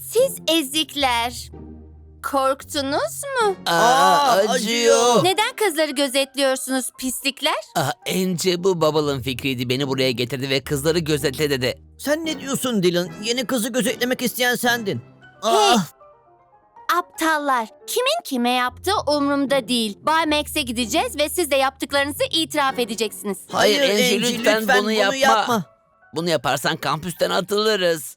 Siz ezikler. Korktunuz mu? Aa, acıyor. Neden kızları gözetliyorsunuz pislikler? Ah, Ence bu Bubble'ın fikriydi. Beni buraya getirdi ve kızları gözetle dedi. Sen ne diyorsun Dylan? Yeni kızı gözetlemek isteyen sendin. Hey. Ah, Aptallar. Kimin kime yaptığı umurumda değil. Bay Max'e gideceğiz ve siz de yaptıklarınızı itiraf edeceksiniz. Hayır, Angie, lütfen bunu yapma. Bunu yaparsan kampüsten atılırız.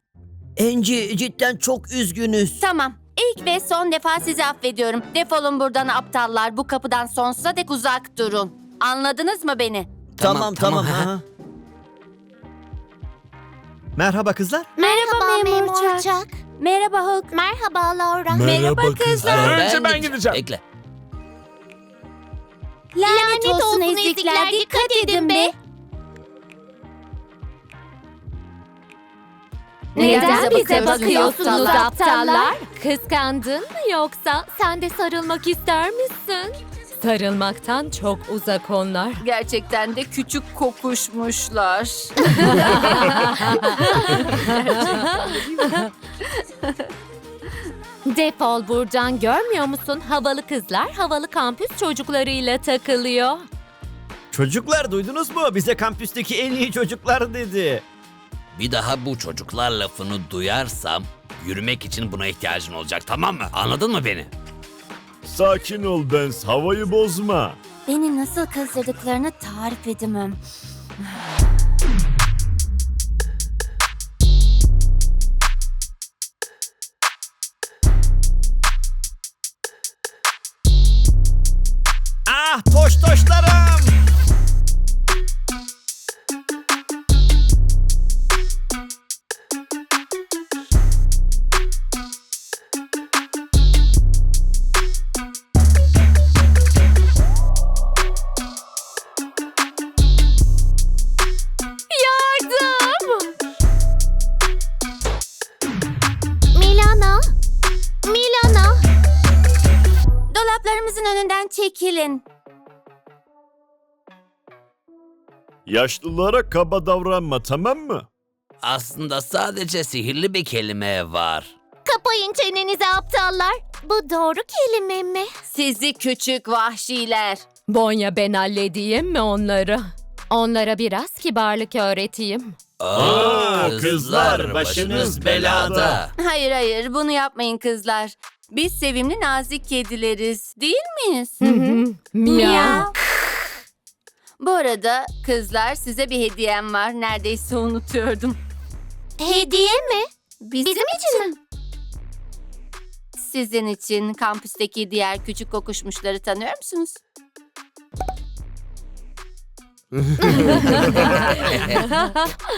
Angie cidden çok üzgünüz. Tamam. İlk ve son defa sizi affediyorum. Defolun buradan aptallar. Bu kapıdan sonsuza dek uzak durun. Anladınız mı beni? Tamam tamam. ha. ha. Merhaba kızlar. Merhaba, Memurcak. Merhaba Hulk. Merhaba Laura. Merhaba kızlar. Önce ben gideceğim. gideceğim. Bekle. Lanet, olsun ezikler. Dikkat edin be. Neden bize bakıyorsunuz aptallar? Kıskandın mı yoksa sen de sarılmak ister misin? Sarılmaktan çok uzak onlar. Gerçekten de küçük kokuşmuşlar. Defol buradan görmüyor musun? Havalı kızlar havalı kampüs çocuklarıyla takılıyor. Çocuklar duydunuz mu? Bize kampüsteki en iyi çocuklar dedi. Bir daha bu çocuklar lafını duyarsam yürümek için buna ihtiyacın olacak tamam mı? Anladın mı beni? Sakin ol Benz, havayı bozma. Beni nasıl kızdırdıklarını tarif edemem. Dolaplarımızın önünden çekilin. Yaşlılara kaba davranma tamam mı? Aslında sadece sihirli bir kelime var. Kapayın çenenizi aptallar. Bu doğru kelime mi? Sizi küçük vahşiler. Bonya ben halledeyim mi onları? Onlara biraz kibarlık öğreteyim. Aa, kızlar, başınız belada. Hayır hayır bunu yapmayın kızlar. Biz sevimli nazik kedileriz değil miyiz? Miyav. Bu arada kızlar size bir hediyem var. Neredeyse unutuyordum. Hediye mi? Bizim, için mi? Sizin için kampüsteki diğer küçük kokuşmuşları tanıyor musunuz?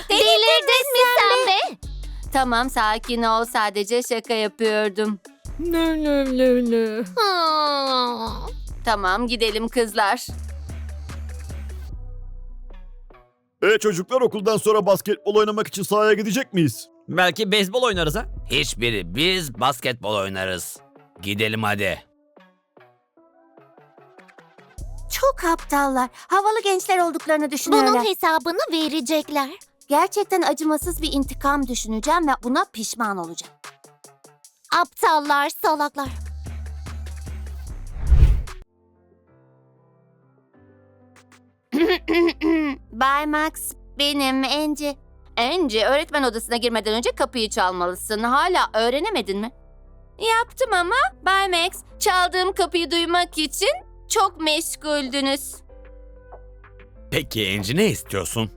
Delirdin mi sen be? Tamam sakin ol sadece şaka yapıyordum. Nö nö nö nö. Tamam gidelim kızlar. E çocuklar okuldan sonra basketbol oynamak için sahaya gidecek miyiz? Belki beyzbol oynarız ha? Hiçbiri biz basketbol oynarız. Gidelim hadi. Çok aptallar. Havalı gençler olduklarını düşünüyorlar. Bunun hesabını verecekler. Gerçekten acımasız bir intikam düşüneceğim ve buna pişman olacağım. Aptallar, salaklar. Bay Max, benim Angie. Angie, öğretmen odasına girmeden önce kapıyı çalmalısın. Hala öğrenemedin mi? Yaptım ama Bay Max, çaldığım kapıyı duymak için çok meşguldünüz. Peki Enci ne istiyorsun?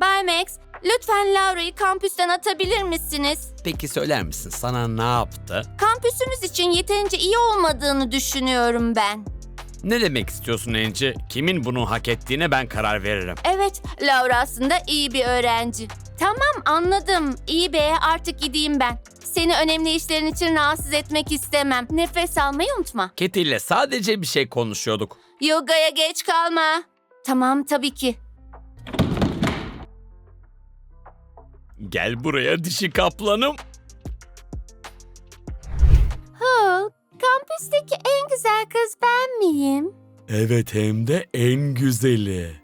Bay Max, lütfen Laura'yı kampüsten atabilir misiniz? Peki söyler misin sana ne yaptı? Kampüsümüz için yeterince iyi olmadığını düşünüyorum ben. Ne demek istiyorsun Enci? Kimin bunu hak ettiğine ben karar veririm. Evet, Laura aslında iyi bir öğrenci. Tamam anladım. İyi be artık gideyim ben. Seni önemli işlerin için rahatsız etmek istemem. Nefes almayı unutma. Keti ile sadece bir şey konuşuyorduk. Yogaya geç kalma. Tamam tabii ki. Gel buraya dişi kaplanım. Hulk, kampüsteki en güzel kız ben miyim? Evet hem de en güzeli.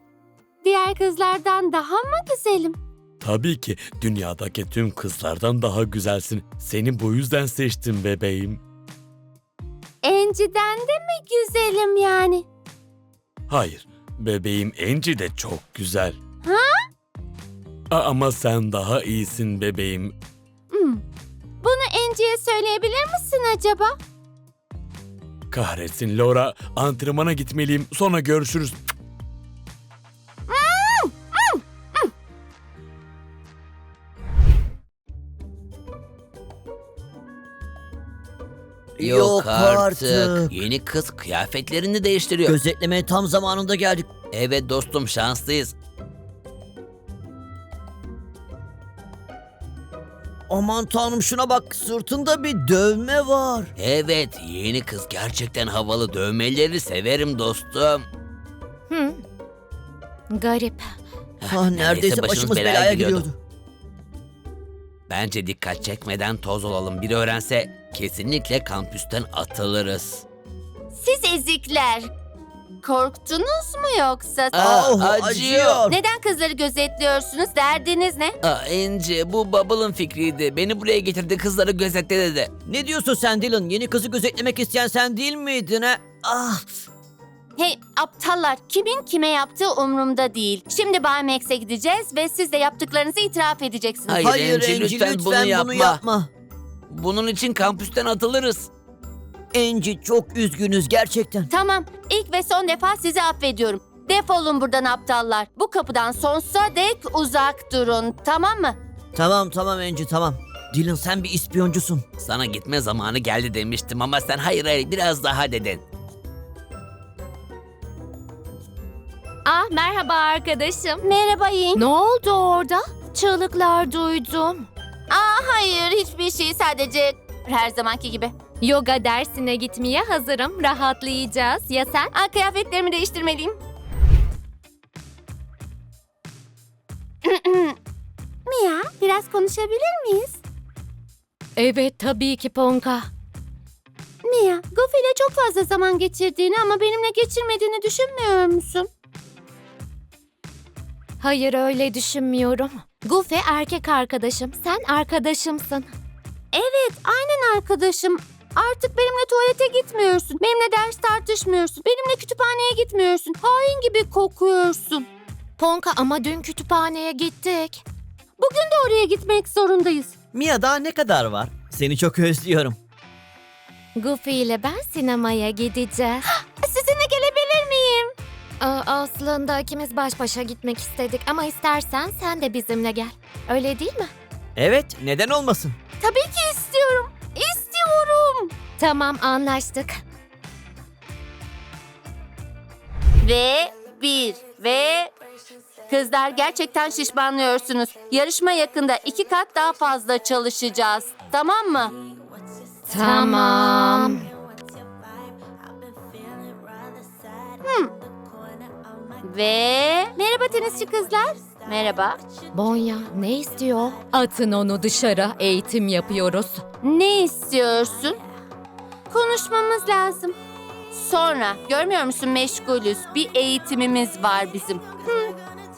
Diğer kızlardan daha mı güzelim? Tabii ki dünyadaki tüm kızlardan daha güzelsin. Seni bu yüzden seçtim bebeğim. Angie'den de mi güzelim yani? Hayır, bebeğim Angie de çok güzel. A- Ama sen daha iyisin bebeğim. Hmm. Bunu Angie'ye söyleyebilir misin acaba? Kahretsin Laura, antrenmana gitmeliyim. Sonra görüşürüz. Yok artık. Yeni kız kıyafetlerini değiştiriyor. Gözetlemeye tam zamanında geldik. evet dostum şanslıyız. Aman tanrım şuna bak sırtında bir dövme var. Evet, yeni kız gerçekten havalı dövmeleri severim dostum. Hı. Garip. Ah, neredeyse başımız belaya giriyordu. Bence dikkat çekmeden toz olalım. Biri öğrense kesinlikle kampüsten atılırız. Siz ezikler. Korktunuz mu yoksa? Aa, Oh, acıyor. Neden kızları gözetliyorsunuz? Derdiniz ne? Aa, Ence bu Bubble'ın fikriydi. Beni buraya getirdi kızları gözetle dedi. Ne diyorsun sen Dylan? Yeni kızı gözetlemek isteyen sen değil miydin ha? Ah Hey aptallar kimin kime yaptığı umurumda değil. Şimdi Bay Max'e gideceğiz ve siz de yaptıklarınızı itiraf edeceksiniz. Hayır, hayır Angie, Angie lütfen lütfen, bunu yapma. Bunun için kampüsten atılırız. Angie çok üzgünüz gerçekten. Tamam ilk ve son defa sizi affediyorum. Defolun buradan aptallar. Bu kapıdan sonsuza dek uzak durun tamam mı? Tamam tamam Angie tamam. Dylan sen bir ispiyoncusun. Sana gitme zamanı geldi demiştim ama sen hayır hayır biraz daha dedin. Ah merhaba arkadaşım. Merhaba Ying. Ne oldu orada? Çığlıklar duydum. Aa hayır hiçbir şey sadece her zamanki gibi. Yoga dersine gitmeye hazırım. Rahatlayacağız. Ya sen? Aa, kıyafetlerimi değiştirmeliyim. Mia biraz konuşabilir miyiz? Evet tabii ki Ponka. Mia, Goofy ile çok fazla zaman geçirdiğini ama benimle geçirmediğini düşünmüyor musun? Hayır öyle düşünmüyorum. Goofy erkek arkadaşım. Sen arkadaşımsın. Evet, aynen arkadaşım. Artık benimle tuvalete gitmiyorsun. Benimle ders tartışmıyorsun. Benimle kütüphaneye gitmiyorsun. Hain gibi kokuyorsun. Ponka ama dün kütüphaneye gittik. Bugün de oraya gitmek zorundayız. Mia daha ne kadar var? Seni çok özlüyorum. Goofy ile ben sinemaya gideceğiz. Sizinle gelebilir miyim? Aa, aslında ikimiz baş başa gitmek istedik ama istersen sen de bizimle gel. Öyle değil mi? Evet neden olmasın? Tabii ki. Tamam anlaştık. Ve bir ve kızlar gerçekten şişmanlıyorsunuz. Yarışma yakında iki kat daha fazla çalışacağız. Tamam mı? Tamam. Ve merhaba tenisçi kızlar. Merhaba. Bonya ne istiyor? Atın onu dışarı. Eğitim yapıyoruz. Ne istiyorsun? Konuşmamız lazım. Sonra görmüyor musun meşgulüz. Bir eğitimimiz var bizim. Hı,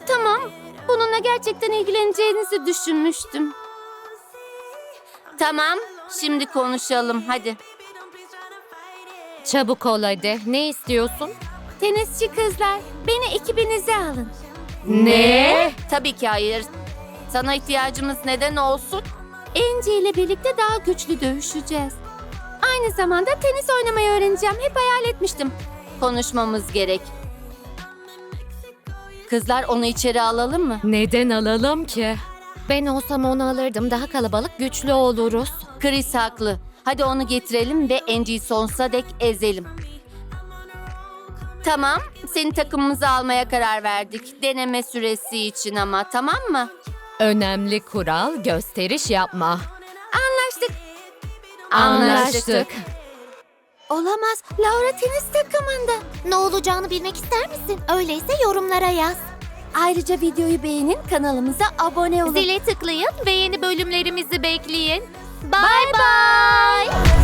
tamam. Bununla gerçekten ilgileneceğinizi düşünmüştüm. Tamam. Şimdi konuşalım hadi. Çabuk ol hadi. Ne istiyorsun? Tenisçi kızlar, beni ekibinize alın. Ne? Tabii ki hayır. Sana ihtiyacımız neden olsun? Angie ile birlikte daha güçlü dövüşeceğiz. Aynı zamanda tenis oynamayı öğreneceğim. Hep hayal etmiştim. Konuşmamız gerek. Kızlar onu içeri alalım mı? Neden alalım ki? Ben olsam onu alırdım. Daha kalabalık güçlü oluruz. Chris haklı. Hadi onu getirelim ve Angie'yi sonsuza dek ezelim. Tamam, seni takımımıza almaya karar verdik. Deneme süresi için ama tamam mı? Önemli kural gösteriş yapma. Anlaştık. Olamaz. Laura tenis takımında. Ne olacağını bilmek ister misin? Öyleyse yorumlara yaz. Ayrıca videoyu beğenin, kanalımıza abone olun. Zile tıklayın ve yeni bölümlerimizi bekleyin. Bye bye.